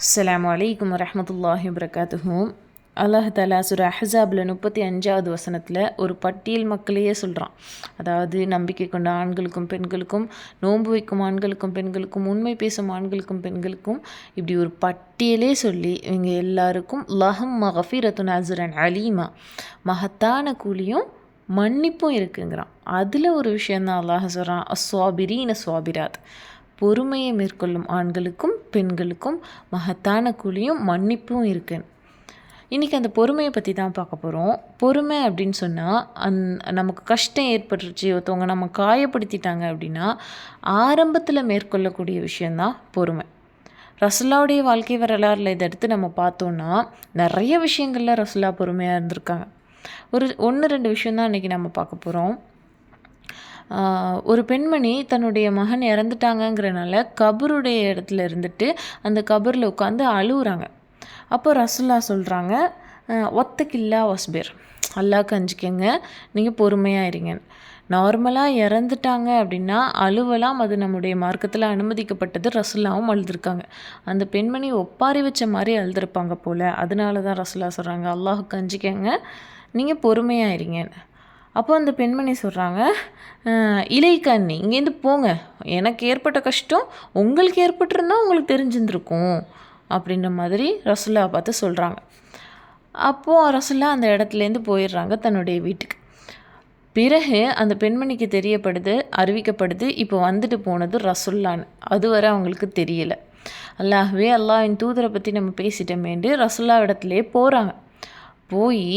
அஸ்லாம் வலைக்கம் வரமத்துல்லாஹி வரகாத்துஹூம் அல்லாஹ் தலா சுர அஹாபில் முப்பத்தி அஞ்சாவது வசனத்தில் ஒரு பட்டியல் மக்களையே சொல்கிறான் அதாவது நம்பிக்கை கொண்ட ஆண்களுக்கும் பெண்களுக்கும் நோன்பு வைக்கும் ஆண்களுக்கும் பெண்களுக்கும் உண்மை பேசும் ஆண்களுக்கும் பெண்களுக்கும் இப்படி ஒரு பட்டியலே சொல்லி இவங்க எல்லாருக்கும் லஹம் மகஃபீரத்து அசுரன் அலீமா. மகத்தான கூலியும் மன்னிப்பும் இருக்குங்கிறான். அதில் ஒரு விஷயந்தான் அல்லாஹ் சொல்கிறான் அஸ்வாபிரீன சுவாபிராத் பொறுமையை மேற்கொள்ளும் ஆண்களுக்கும் பெண்களுக்கும் மகத்தான கூலியும் மன்னிப்பும் இருக்குது இன்றைக்கி அந்த பொறுமையை பற்றி தான் பார்க்க போகிறோம் பொறுமை அப்படின்னு சொன்னால் அந் நமக்கு கஷ்டம் ஏற்பட்டுருச்சு ஒருத்தவங்க நம்ம காயப்படுத்திட்டாங்க அப்படின்னா ஆரம்பத்தில் மேற்கொள்ளக்கூடிய விஷயந்தான் பொறுமை. ரசுல்லாவுடைய வாழ்க்கை வரலாறில் இதை எடுத்து நம்ம பார்த்தோன்னா நிறைய விஷயங்களில் ரசுல்லா பொறுமையாக இருந்திருக்காங்க. ஒரு ஒன்று ரெண்டு விஷயந்தான் இன்றைக்கி நம்ம பார்க்க போகிறோம் ஒரு பெண்மணி தன்னுடைய மகன் இறந்துட்டாங்கங்கிறனால கபருடைய இடத்துல இருந்துட்டு அந்த கபரில் உட்காந்து அழுகுறாங்க அப்போ ரசுல்லா சொல்கிறாங்க ஒத்தக்கில்லா வஸ்பீர். அல்லா கஞ்சிக்கங்க நீங்கள் பொறுமையாக இருங்க. நார்மலாக இறந்துட்டாங்க அப்படின்னா அழுவலாம். அது நம்முடைய மார்க்கத்தில் அனுமதிக்கப்பட்டது. ரசுல்லாவும் அழுதுருக்காங்க. அந்த பெண்மணி ஒப்பாரி வச்ச மாதிரி அழுதுருப்பாங்க போல். அதனால தான் ரசுல்லா சொல்கிறாங்க அல்லாஹு கஞ்சிக்கங்க நீங்கள் பொறுமையாக இருங்க. அப்போ அந்த பெண்மணி சொல்கிறாங்க இலைக்கண்ணி இங்கேருந்து போங்க. எனக்கு ஏற்பட்ட கஷ்டம் உங்களுக்கு ஏற்பட்டிருந்தால் உங்களுக்கு தெரிஞ்சிருந்துருக்கும் அப்படின்ற மாதிரி ரசுல்லா பார்த்து சொல்கிறாங்க அப்போது ரசுல்லா அந்த இடத்துலேருந்து போயிடுறாங்க தன்னுடைய வீட்டுக்கு. பிறகு அந்த பெண்மணிக்கு தெரியப்படுது அறிவிக்கப்படுது இப்போ வந்துட்டு போனது ரசுல்லான்னு. அதுவரை அவங்களுக்கு தெரியலை. அல்லாஹ்வே அல்லாஹின் தூதரை பற்றி நம்ம பேசிட்டோமேண்டு ரசுல்லா இடத்துலேயே போகிறாங்க போய்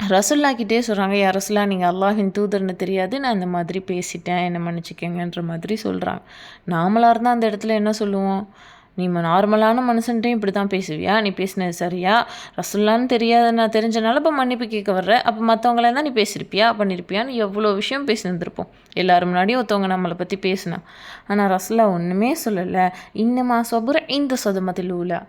ரசுல்லாக்கிட்டே சொல்கிறாங்க யா ரசுல்லா நீங்கள் அல்லாஹின் தூதர்னு தெரியாது நான் இந்த மாதிரி பேசிட்டேன் என்னை மன்னிச்சிக்கங்கன்ற மாதிரி சொல்கிறாங்க நாமளாக இருந்தால் அந்த இடத்துல என்ன சொல்லுவோம்? நீ நார்மலான மனுஷன்ட்டையும் இப்படி தான் பேசுவியா? நீ பேசினது சரியா? ரசுல்லான்னு தெரியாத நான் தெரிஞ்சனால இப்போ மன்னிப்பு கேட்க வர்ற. அப்போ மற்றவங்களே தான் நீ பேசியிருப்பியா பண்ணியிருப்பியான்னு எவ்வளோ விஷயம் பேசியிருந்திருப்போம் எல்லோரும் முன்னாடியும் ஒருத்தவங்க நம்மளை பற்றி பேசினா. ஆனால் ரசுல்லா ஒன்றுமே சொல்லலை. இன்னமா சொபுர இந்த சொதமத்தில் ஊலா.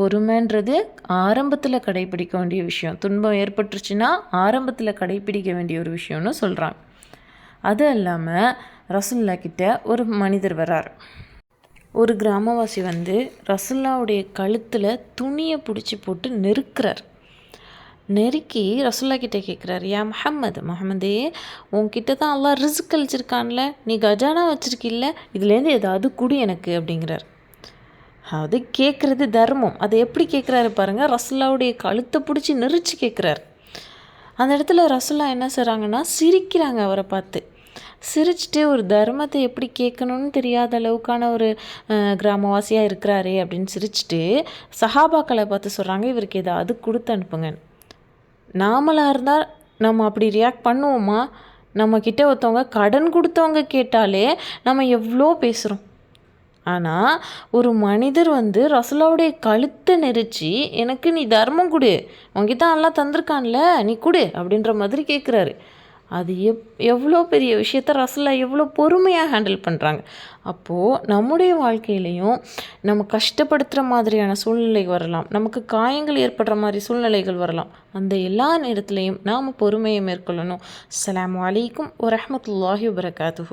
பொறுமைன்றது ஆரம்பத்தில் கடைப்பிடிக்க வேண்டிய விஷயம். துன்பம் ஏற்பட்டுருச்சுன்னா ஆரம்பத்தில் கடைப்பிடிக்க வேண்டிய ஒரு விஷயம்னு சொல்கிறாங்க அது இல்லாமல் ரசுல்லா கிட்ட ஒரு மனிதர் வரார் ஒரு கிராமவாசி வந்து ரசுல்லாவுடைய கழுத்தில் துணியை பிடிச்சி போட்டு நெருக்கிறார். நெருக்கி ரசுல்லா கிட்டே கேட்குறாரு யா முஹம்மது முகமதே உன்கிட்ட தான் எல்லாம் ரிஸ்க் கழிச்சிருக்கான்ல நீ கஜானா வச்சுருக்கில்ல இதுலேருந்து ஏதாவது குடி எனக்கு அப்படிங்கிறார். அது கேட்குறது தர்மம். அதை எப்படி கேட்குறாரு பாருங்கள் ரசுல்லாவுடைய கழுத்தை பிடிச்சி நெரிச்சு கேட்குறாரு அந்த இடத்துல ரசுல்லா என்ன செய்கிறாங்கன்னா சிரிக்கிறாங்க அவரை பார்த்து. சிரிச்சுட்டு ஒரு தர்மத்தை எப்படி கேட்கணும்னு தெரியாத அளவுக்கான ஒரு கிராமவாசியாக இருக்கிறாரே அப்படின்னு சிரிச்சுட்டு சஹாபாக்களை பார்த்து சொல்கிறாங்க இவருக்கு ஏதாவது கொடுத்து அனுப்புங்க நாமளாக இருந்தால் நம்ம அப்படி ரியாக்ட் பண்ணுவோமா? நம்மக்கிட்ட ஒருத்தவங்க கடன் கொடுத்தவங்க கேட்டாலே நம்ம எவ்வளோ பேசுகிறோம் ஆனால் ஒரு மனிதர் வந்து ரசுலாவுடைய கழுத்தை நெரிச்சு எனக்கு நீ தர்மம் கொடு. உங்ககிட்ட நல்லா தந்திருக்கான்ல நீ கொடு அப்படின்ற மாதிரி கேட்குறாரு அது எப் எவ்வளோ பெரிய விஷயத்த ரசலா எவ்வளோ பொறுமையாக ஹேண்டில் பண்ணுறாங்க அப்போது நம்முடைய வாழ்க்கையிலையும் நம்ம கஷ்டப்படுத்துகிற மாதிரியான சூழ்நிலை வரலாம். நமக்கு காயங்கள் ஏற்படுற மாதிரி சூழ்நிலைகள் வரலாம். அந்த எல்லா நேரத்துலையும் நாம் பொறுமையை மேற்கொள்ளணும். அலாம் வலைக்கும் வரமத்துல்லாஹி வரகாத்து